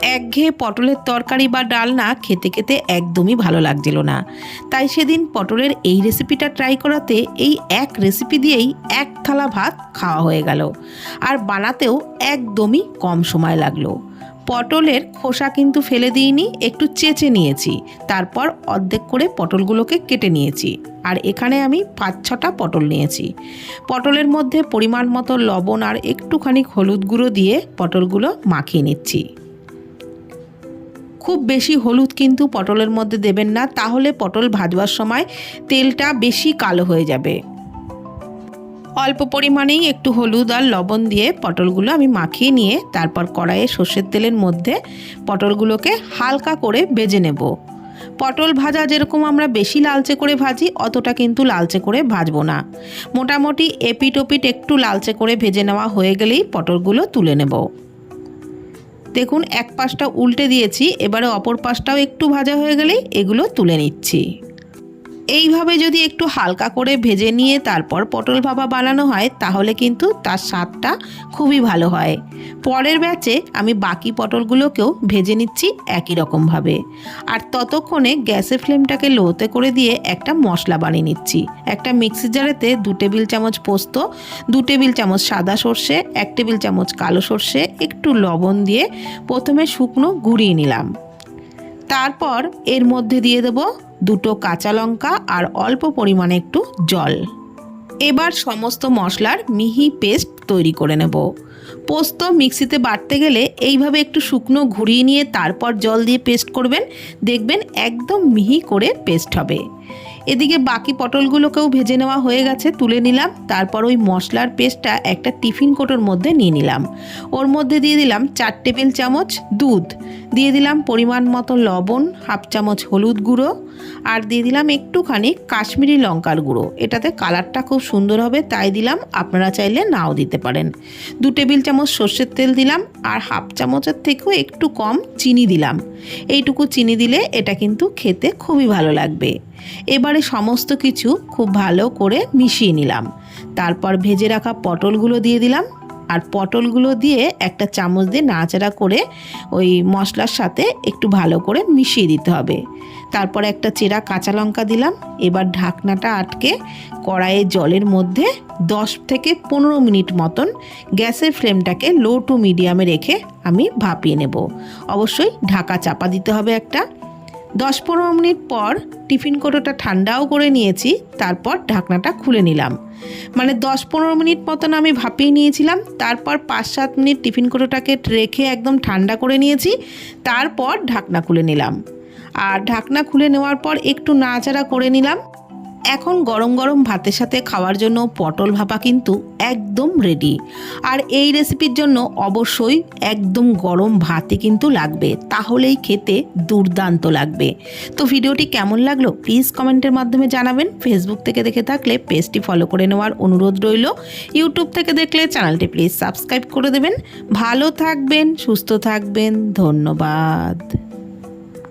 একঘেয়ে পটলের তরকারি বা ডালনা খেতে খেতে একদমই ভালো লাগছিল না। তাই সেদিন পটলের এই রেসিপিটা ট্রাই করাতে এই এক রেসিপি দিয়েই এক থালা ভাত খাওয়া হয়ে গেল। আর বানাতেও একদমই কম সময় লাগল। পটলের খোসা কিন্তু ফেলে দিইনি, একটু চেঁচে নিয়েছি। তারপর অর্ধেক করে পটলগুলোকে কেটে নিয়েছি। আর এখানে আমি পাঁচ ছটা পটল নিয়েছি। পটলের মধ্যে পরিমাণ মতো লবণ আর একটুখানি হলুদ গুঁড়ো দিয়ে পটলগুলো মাখিয়ে নিচ্ছি। খুব বেশি হলুদ কিন্তু পটলের মধ্যে দেবেন না, তাহলে পটল ভাজবার সময় তেলটা বেশি কালো হয়ে যাবে। অল্প পরিমাণেই একটু হলুদ আর লবণ দিয়ে পটলগুলো আমি মাখিয়ে নিয়ে তারপর কড়াইয়ে সর্ষের তেলের মধ্যে পটলগুলোকে হালকা করে ভেজে নেব। পটল ভাজা যেরকম আমরা বেশি লালচে করে ভাজি, অতটা কিন্তু লালচে করে ভাজবো না। মোটামুটি এপিট ওপিট একটু লালচে করে ভেজে নেওয়া হয়ে গেলেই পটলগুলো তুলে নেব। দেখুন, এক পাশটা উল্টে দিয়েছি, এবারে অপর পাশটাও একটু ভাজা হয়ে গেলেই এগুলো তুলে নিচ্ছি। এইভাবে যদি একটু হালকা করে ভেজে নিয়ে তারপর পটল ভাপা বানানো হয়, তাহলে কিন্তু তার স্বাদটা খুবই ভালো হয়। পরের ব্যাচে আমি বাকি পটলগুলোকেও ভেজে নিচ্ছি একই রকমভাবে। আর ততক্ষণে গ্যাসের ফ্লেমটাকে লোতে করে দিয়ে একটা মশলা বানিয়ে নিচ্ছি। একটা মিক্সি জারেতে দু টেবিল চামচ পোস্ত, দু টেবিল চামচ সাদা সর্ষে, এক টেবিল চামচ কালো সর্ষে, একটু লবণ দিয়ে প্রথমে শুকনো গুঁড়িয়ে নিলাম। তারপর এর মধ্যে দিয়ে দেব দুটো কাঁচা লঙ্কা আর অল্প পরিমাণে একটু জল। এবার সমস্ত মশলার মিহি পেস্ট তৈরি করে নেব। পোস্ত মিক্সিতে বাটতে গেলে এইভাবে একটু শুকনো ঘুরিয়ে নিয়ে তারপর জল দিয়ে পেস্ট করবেন। দেখবেন একদম মিহি করে পেস্ট হবে। এদিকে বাকি পটলগুলোকেও ভেজে নেওয়া হয়ে গেছে, তুলে নিলাম। তারপর ওই মশলার পেস্টটা একটা টিফিন কোটোর মধ্যে নিয়ে নিলাম। ওর মধ্যে দিয়ে দিলাম চার টেবিল চামচ দুধ। দিয়ে দিলাম পরিমাণ মতো লবণ, হাফ চামচ হলুদ গুঁড়ো, আর দিয়ে দিলাম একটুখানি কাশ্মীরি লঙ্কার গুঁড়ো। এটাতে কালারটা খুব সুন্দর হবে, তাই দিলাম। আপনারা চাইলে নাও দিতে পারেন। দু টেবিল চামচ সর্ষের তেল দিলাম, আর হাফ চামচের থেকেও একটু কম চিনি দিলাম। এইটুকু চিনি দিলে এটা কিন্তু খেতে খুবই ভালো লাগবে। এবারে সমস্ত কিছু খুব ভালো করে মিশিয়ে নিলাম। তারপর ভেজে রাখা পটলগুলো দিয়ে দিলাম। আর পটলগুলো দিয়ে একটা চামচ দিয়ে নাড়াচাড়া করে ওই মশলার সাথে একটু ভালো করে মিশিয়ে দিতে হবে। তারপর একটা চেরা কাঁচা লঙ্কা দিলাম। এবার ঢাকনাটা আটকে কড়াইয়ে জলের মধ্যে দশ থেকে পনেরো মিনিট মতন গ্যাসের ফ্লেমটাকে লো টু মিডিয়ামে রেখে আমি ভাপিয়ে নেব। অবশ্যই ঢাকা চাপা দিতে হবে একটা। দশ পনেরো মিনিট পর টিফিন কোটোটা ঠান্ডাও করে নিয়েছি, তারপর ঢাকনাটা খুলে নিলাম। মানে দশ পনেরো মিনিট মতন আমি ভাপিয়ে নিয়েছিলাম, তারপর পাঁচ সাত মিনিট টিফিন কোটোটাকে রেখে একদম ঠান্ডা করে নিয়েছি, তারপর ঢাকনা খুলে নিলাম। আর ঢাকনা খুলে নেওয়ার পর একটু নাচাড়া করে নিলাম এখন গরম গরম ভাতের সাথে খাওয়ার জন্য পটল ভাপা কিন্তু একদম রেডি আর এই রেসিপির জন্য অবশ্যই একদম গরম ভাতে কিন্তু লাগবে, তাহলেই খেতে দুর্দান্ত লাগবে। তো ভিডিওটি কেমন লাগল প্লিজ কমেন্টের মাধ্যমে জানাবেন। ফেসবুক থেকে দেখে থাকলে পেজটি ফলো করে নেওয়ার অনুরোধ রইল। ইউটিউব থেকে দেখলে চ্যানেলটি প্লিজ সাবস্ক্রাইব করে দেবেন। ভালো থাকবেন, সুস্থ থাকবেন, ধন্যবাদ।